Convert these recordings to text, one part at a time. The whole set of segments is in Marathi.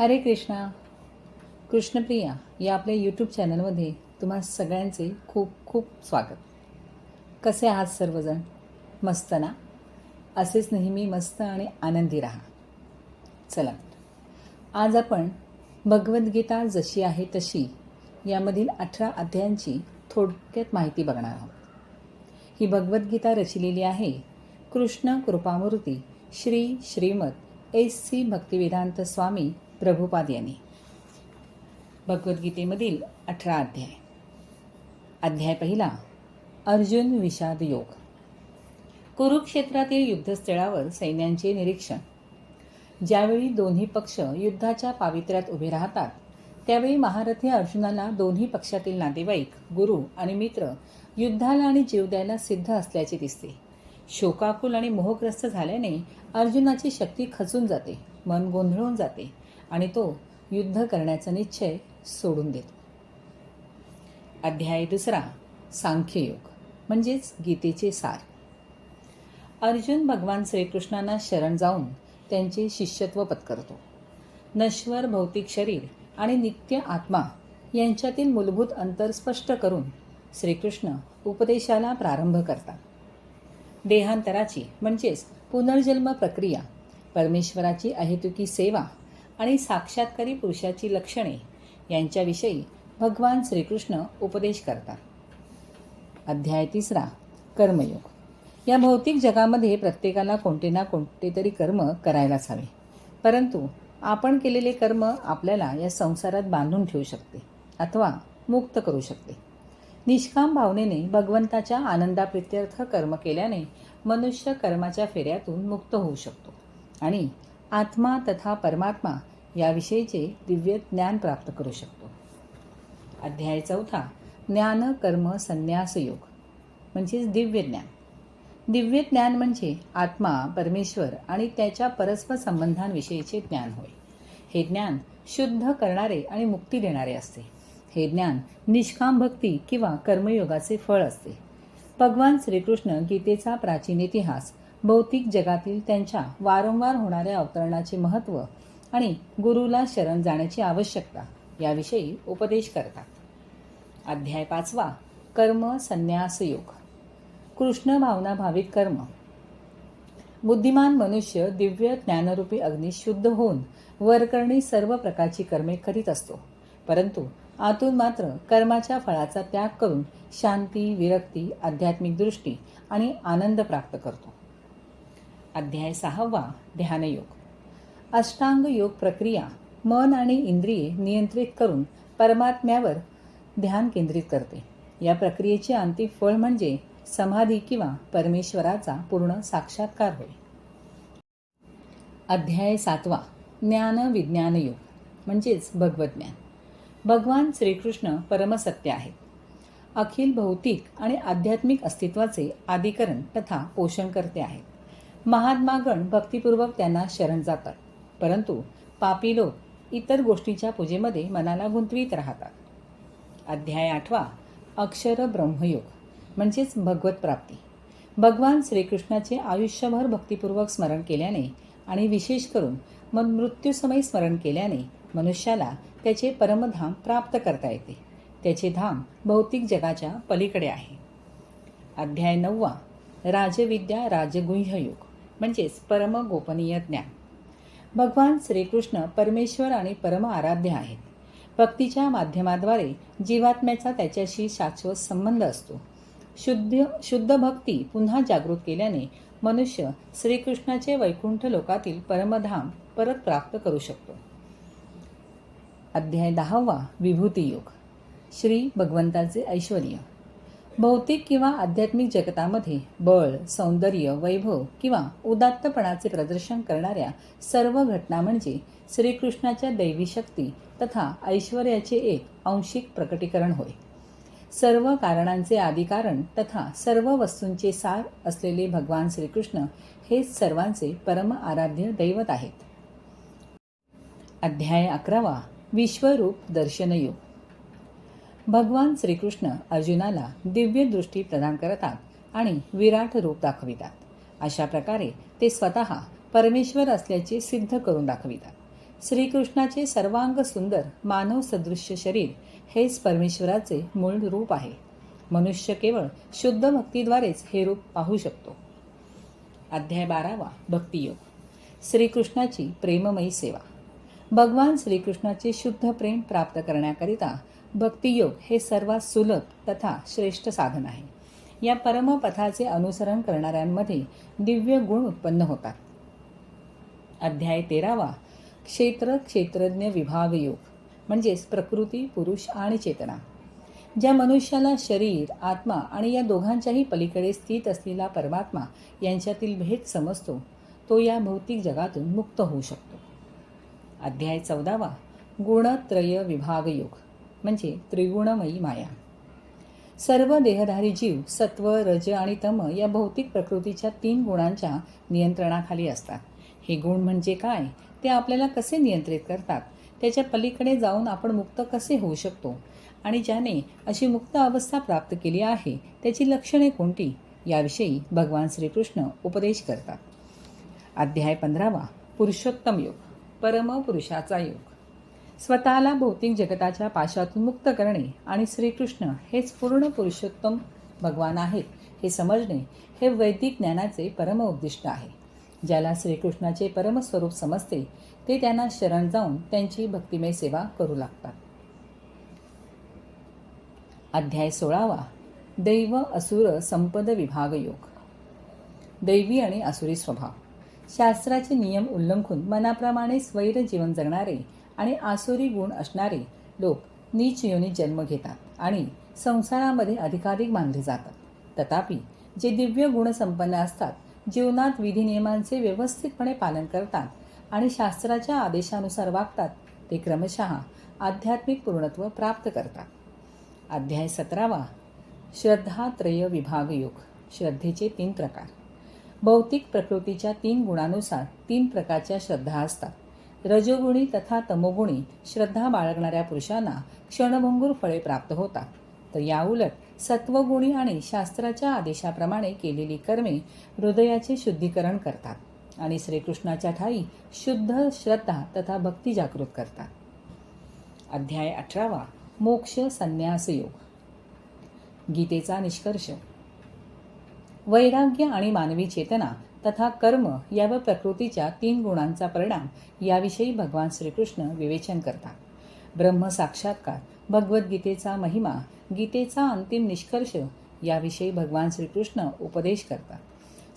हरे कृष्णा. कृष्णप्रिया या आपल्या यूट्यूब चॅनलमध्ये तुम्हा सगळ्यांचे खूप खूप स्वागत. कसे आहात सर्वजण? मस्त ना? असेच नेहमी मस्त आणि आनंदी राहा. चला. आज आपण भगवद्गीता जशी आहे तशी यामधील अठरा अध्यायांची थोडक्यात माहिती बघणार आहोत. ही भगवद्गीता रचिलेली आहे कृष्ण कृपामूर्ती श्री श्रीमद एस सी भक्तिवेदांत स्वामी प्रभुपाद यांनी. भगवद्गीतेमधील अठरा अध्याय. अध्याय पहिला अर्जुन विषाद योग. कुरुक्षेत्रातील युद्धस्थळावर सैन्यांचे निरीक्षण. ज्यावेळी दोन्ही पक्ष युद्धाच्या पावित्र्यात उभे राहतात त्यावेळी महारथी अर्जुनाला दोन्ही पक्षातील नातेवाईक गुरु आणि मित्र युद्धाला आणि जीव द्यायला सिद्ध असल्याचे दिसते. शोकाकुल आणि मोहग्रस्त झाल्याने अर्जुनाची शक्ती खचून जाते मन गोंधळून जाते. आणि तो युद्ध करण्याचा निश्चय सोडून देतो. अध्याय दुसरा सांख्ययोग म्हणजेच गीतेचे सार. अर्जुन भगवान श्रीकृष्णांना शरण जाऊन त्यांचे शिष्यत्व पत्करतो. नश्वर भौतिक शरीर आणि नित्य आत्मा यांच्यातील मूलभूत अंतर स्पष्ट करून श्रीकृष्ण उपदेशाला प्रारंभ करतात. देहांतराची म्हणजेच पुनर्जन्म प्रक्रिया परमेश्वराची अहेतुकी सेवा आणि साक्षात्कारी पुरुषाची लक्षणे यांच्याविषयी भगवान श्रीकृष्ण उपदेश करतात. अध्याय तिसरा कर्मयोग. या भौतिक जगामध्ये प्रत्येकाला कोणते ना कोणते तरी कर्म करायलाच हवे. परंतु आपण केलेले कर्म आपल्याला या संसारात बांधून ठेवू शकते अथवा मुक्त करू शकते. निष्काम भावनेने भगवंताच्या आनंदाप्रित्यर्थ कर्म केल्याने मनुष्य कर्माच्या फेऱ्यातून मुक्त होऊ शकतो आणि आत्मा तथा परमात्मा याविषयीचे दिव्य ज्ञान प्राप्त करू शकतो. अध्याय चौथा ज्ञान कर्म संन्यास योग म्हणजेच दिव्य ज्ञान. दिव्य ज्ञान म्हणजे आत्मा परमेश्वर आणि त्याच्या परस्पर संबंधांविषयीचे ज्ञान होय. हे ज्ञान शुद्ध करणारे आणि मुक्ती देणारे असते. हे ज्ञान निष्काम भक्ती किंवा कर्मयोगाचे फळ असते. भगवान श्रीकृष्ण गीतेचा प्राचीन इतिहास भौतिक जगातील त्यांच्या वारंवार होणाऱ्या अवतरणाचे महत्त्व आणि गुरुला शरण जाण्याची आवश्यकता याविषयी उपदेश करतात. अध्याय पाचवा कर्म संन्यास योग. कृष्ण भावना भाविक कर्म. बुद्धिमान मनुष्य दिव्य ज्ञानरूपी अग्नी शुद्ध होऊन वरकरणी सर्व प्रकारची कर्मे करीत असतो. परंतु आतून मात्र कर्माच्या फळाचा त्याग करून शांती विरक्ती आध्यात्मिक दृष्टी आणि आनंद प्राप्त करतो. अध्याय सहावा ध्यानयोग. अष्टांग योग प्रक्रिया मन आणि इंद्रिये नियंत्रित करून परमात्म्यावर ध्यान केंद्रित करते. या प्रक्रियेचे अंतिम फळ म्हणजे समाधी किंवा परमेश्वराचा पूर्ण साक्षात्कार होय. अध्याय सातवा. ज्ञान विज्ञान योग म्हणजेच भगवज्ञान भगवान श्रीकृष्ण परमसत्य आहेत. अखिल भौतिक आणि आध्यात्मिक अस्तित्वाचे आदिकरण तथा पोषण करते आहेत. महात्मागण भक्तिपूर्वक त्यांना शरण जातात. परंतु पापी लोक इतर गोष्टीच्या पूजेमध्ये मनाला गुंतवीत राहतात. अध्याय आठवा अक्षर ब्रह्मयोग म्हणजेच भगवत प्राप्ती. भगवान श्रीकृष्णाचे आयुष्यभर भक्तिपूर्वक स्मरण केल्याने आणि विशेष करून मग मृत्यूसमयी स्मरण केल्याने मनुष्याला त्याचे परमधाम प्राप्त करता येते. त्याचे धाम भौतिक जगाच्या पलीकडे आहे. अध्याय नववा राजविद्या राजगुह्य योग म्हणजेच परमगोपनीय ज्ञान. भगवान श्रीकृष्ण परमेश्वर आणि परम आराध्य आहेत. भक्तीच्या माध्यमाद्वारे जीवात्म्याचा त्याच्याशी शाश्वत संबंध असतो. शुद्ध शुद्ध भक्ती पुन्हा जागृत केल्याने मनुष्य श्रीकृष्णाचे वैकुंठ लोकातील परमधाम परत प्राप्त करू शकतो. अध्याय दहावा विभूती योग श्री भगवंताचे ऐश्वर्य. भौतिक किंवा आध्यात्मिक जगतामध्ये बळ सौंदर्य वैभव किंवा उदात्तपणाचे प्रदर्शन करणाऱ्या सर्व घटना म्हणजे श्रीकृष्णाच्या दैवी शक्ती तथा ऐश्वर्याचे एक अंशिक प्रकटीकरण होय. सर्व कारणांचे आदिकारण तथा सर्व वस्तूंचे सार असलेले भगवान श्रीकृष्ण हेच सर्वांचे परम आराध्य दैवत आहेत. अध्याय अकरावा विश्वरूप दर्शनयोग. भगवान श्रीकृष्ण अर्जुनाला दिव्यदृष्टी प्रदान करतात आणि विराट रूप दाखवितात. अशा प्रकारे ते स्वतः परमेश्वर असल्याचे सिद्ध करून दाखवितात. श्रीकृष्णाचे सर्वांग सुंदर मानव सदृश्य शरीर हेच परमेश्वराचे मूळ रूप आहे. मनुष्य केवळ शुद्ध भक्तीद्वारेच हे रूप पाहू शकतो. अध्याय बारावा भक्तियोग. श्रीकृष्णाची प्रेममयी सेवा. भगवान श्रीकृष्णाचे शुद्ध प्रेम प्राप्त करण्याकरिता भक्तियोग हे सर्वात सुलभ तथा श्रेष्ठ साधन आहे. या परमपथाचे अनुसरण करणाऱ्यांमध्ये दिव्य गुण उत्पन्न होतात. अध्याय तेरावा क्षेत्र क्षेत्रज्ञ विभाग योग म्हणजेच प्रकृती पुरुष आणि चेतना. ज्या मनुष्याला शरीर आत्मा आणि या दोघांच्याही पलीकडे स्थित असलेला परमात्मा यांच्यातील भेद समजतो तो या भौतिक जगातून मुक्त होऊ शकतो. अध्याय चौदावा गुणत्रय विभाग योग. म्हणजे त्रिगुणमयी माया. सर्व देहधारी जीव सत्व रज आणि तम या भौतिक प्रकृतीच्या तीन गुणांच्या नियंत्रणाखाली असतात. हे गुण म्हणजे काय? ते आपल्याला कसे नियंत्रित करतात? त्याच्या पलीकडे जाऊन आपण मुक्त कसे होऊ शकतो? आणि ज्याने अशी मुक्त अवस्था प्राप्त केली आहे त्याची लक्षणे कोणती? याविषयी भगवान श्रीकृष्ण उपदेश करतात. अध्याय पंधरावा. पुरुषोत्तम योग. परमपुरुषाचा योग. स्वतःला भौतिक जगताच्या पाशातून मुक्त करणे आणि श्रीकृष्ण हेच पूर्ण पुरुषोत्तम भगवान आहेत हे समजणे हे वैदिक ज्ञानाचे परम उद्दिष्ट आहे. ज्याला श्रीकृष्णाचे परमस्वरूप समजते ते त्यांना शरण जाऊन त्यांची भक्तिमय सेवा करू लागतात. अध्याय सोळावा. दैव असुर संपद विभाग योग. दैवी आणि असुरी स्वभाव. शास्त्राचे नियम उल्लंघून मनाप्रमाणे स्वैर जीवन जगणारे आणि आसुरी गुण असणारे लोक नीच योनी जन्म घेतात आणि संसारामध्ये अधिकाधिक मानले जातात. तथापि जे दिव्य गुणसंपन्न असतात जीवनात विधिनियमांचे व्यवस्थितपणे पालन करतात आणि शास्त्राच्या आदेशानुसार वागतात ते क्रमशः आध्यात्मिक पूर्णत्व प्राप्त करतात. अध्याय सतरावा श्रद्धात्रय विभाग योग श्रद्धेचे तीन प्रकार. भौतिक प्रकृतीच्या तीन गुणानुसार तीन प्रकारच्या श्रद्धा असतात. रजोगुणी तथा तमोगुणी श्रद्धा बाळगणाऱ्या पुरुषांना क्षणभंगूर फळे प्राप्त होतात. तर याउलट सत्वगुणी आणि शास्त्राच्या आदेशाप्रमाणे केलेली कर्मे हृदयाचे शुद्धीकरण करतात आणि श्रीकृष्णाच्या ठाई शुद्ध श्रद्धा तथा भक्ती जागृत करतात. अध्याय अठरावा मोक्ष संन्यास योग गीतेचा निष्कर्ष. वैराग्य आणि मानवी चेतना तथा कर्म या व प्रकृतीच्या तीन गुणांचा परिणाम याविषयी भगवान श्रीकृष्ण विवेचन करतात. ब्रह्म साक्षात्कार भगवद्गीतेचा महिमा गीतेचा अंतिम निष्कर्ष याविषयी भगवान श्रीकृष्ण उपदेश करतात.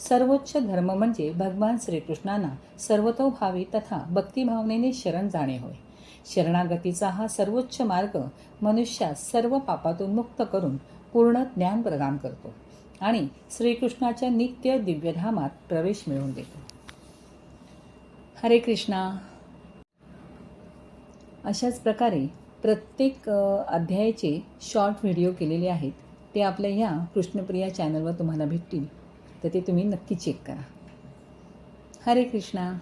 सर्वोच्च धर्म म्हणजे भगवान श्रीकृष्णांना सर्वतोभावी तथा भक्तिभावनेने शरण जाणे होय. शरणागतीचा हा सर्वोच्च मार्ग मनुष्यास सर्व पापातून मुक्त करून पूर्ण ज्ञान प्रदान करतो. आणि श्रीकृष्णाच्या नित्य दिव्यधामात प्रवेश मिळवून देतो. हरे कृष्णा. अशाच प्रकारे प्रत्येक अध्यायाचे शॉर्ट व्हिडिओ केलेले आहेत. ते आपल्या ह्या कृष्णप्रिया चॅनलवर तुम्हाला भेटतील. तर ते तुम्ही नक्की चेक करा. हरे कृष्णा.